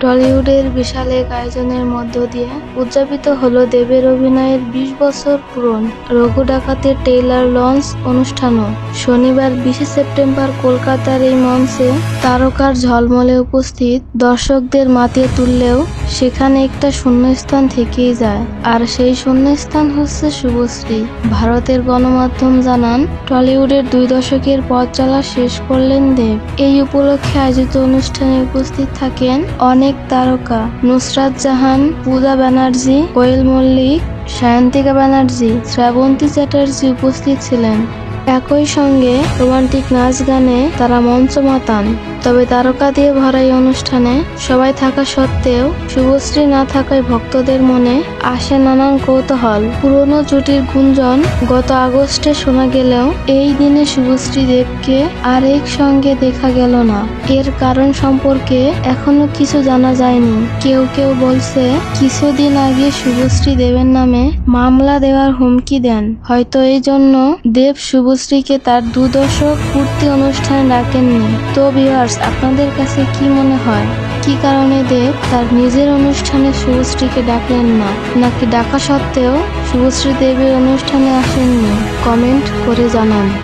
টলিউডের বিশাল এক আয়োজনের মধ্য দিয়ে উদযাপিত হলো দেবের অভিনয়ের বিশ বছর পূরণ রঘু ডাকাতের টেইলার লঞ্চ অনুষ্ঠানও। শনিবার বিশে সেপ্টেম্বর কলকাতার এই মঞ্চে তারকার ঝলমলে উপস্থিত দর্শকদের মাতিয়ে তুললেও সেখানে একটা শূন্যস্থান থেকেই যায়। আর সেই শূন্যস্থান হচ্ছে শুভশ্রী। ভারতের গণমাধ্যম জানান, টলিউডের দুই দশকের পথ চলা শেষ করলেন দেব। এই উপলক্ষে আয়োজিত অনুষ্ঠানে উপস্থিত থাকেন অনেক তারকা। নুসরাত জাহান, পূজা ব্যানার্জি, কোয়েল মল্লিক, সায়ন্তিকা ব্যানার্জি, শ্রাবন্তী চ্যাটার্জি উপস্থিত ছিলেন। একই সঙ্গে রোমান্টিক নাচ গানে তারা মঞ্চ মাতান। তবে তারকা দিয়ে ভরা এই অনুষ্ঠানে সবাই থাকা সত্ত্বেও শুভশ্রী না থাকায় ভক্তদের মনে আসে নানান কৌতূহল। পুরনো জুটির গুঞ্জন গত আগস্টে শোনা গেলেও এই দিনে শুভশ্রী দেবকে আর এক সঙ্গে দেখা গেল না। এর কারণ সম্পর্কে এখনও কিছু জানা যায়নি। কেউ কেউ বলছে, কিছুদিন আগে শুভশ্রী দেবের নামে মামলা দেওয়ার হুমকি দেন। হয়তো এই জন্য দেব শুভশ্রীকে তার দুদশক পূর্তি অনুষ্ঠানে ডাকেননি। তো ভিউয়ার্স আপনাদের কাছে কি মনে হয়? কি কারণে দেব তার নিজের অনুষ্ঠানে শুভশ্রীকে ডাকলেন না? নাকি ডাকা সত্ত্বেও শুভশ্রী দেবের অনুষ্ঠানে আসেননি? কমেন্ট করে জানান।